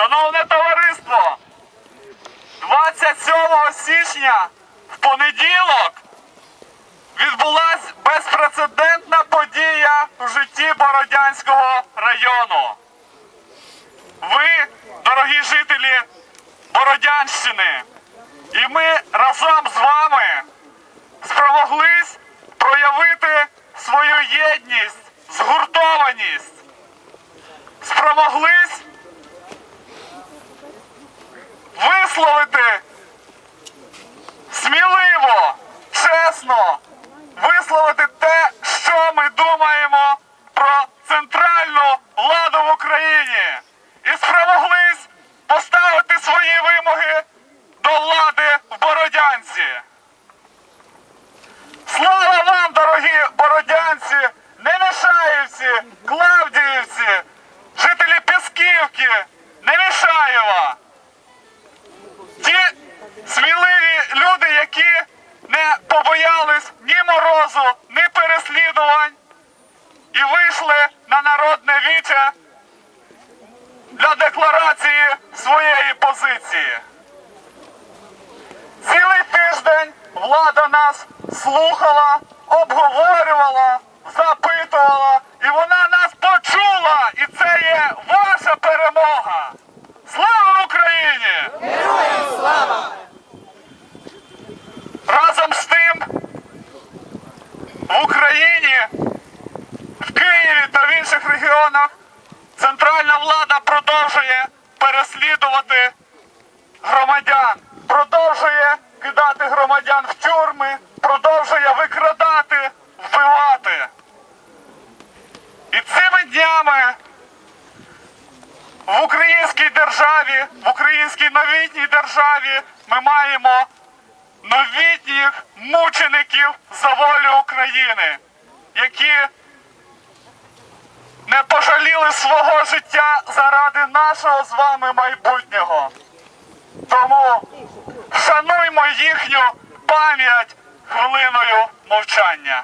Шановне товариство, 27 січня в понеділок відбулась безпрецедентна подія в житті Бородянського району. Ви, дорогі жителі Бородянщини, і ми разом з вами спромоглись проявити свою єдність, згуртованість. Висловити сміливо, чесно, висловити те, що ми думаємо про центральну владу в Україні, і спромоглись поставити свої вимоги до влади в Бородянці. Слава вам, дорогі бородянці, Немішаївці, Клавдіївці, жителі Пісківки, Немішаєва. Сміливі люди, які не побоялись ні морозу, ні переслідувань і вийшли на народне віче для декларації своєї позиції. Цілий тиждень влада нас слухала, обговорювала, запитувала, і вона нас почула. І це є ваша перемога. Слава Україні! Героям слава! Разом з тим в Україні, в Києві та в інших регіонах центральна влада продовжує переслідувати громадян, продовжує кидати громадян в тюрми, продовжує викрадати, вбивати. І цими днями в українській державі, в українській новітній державі ми маємо новітніх мучеників за волю України, які пожаліли свого життя заради нашого з вами майбутнього. Тому шануймо їхню пам'ять хвилиною мовчання.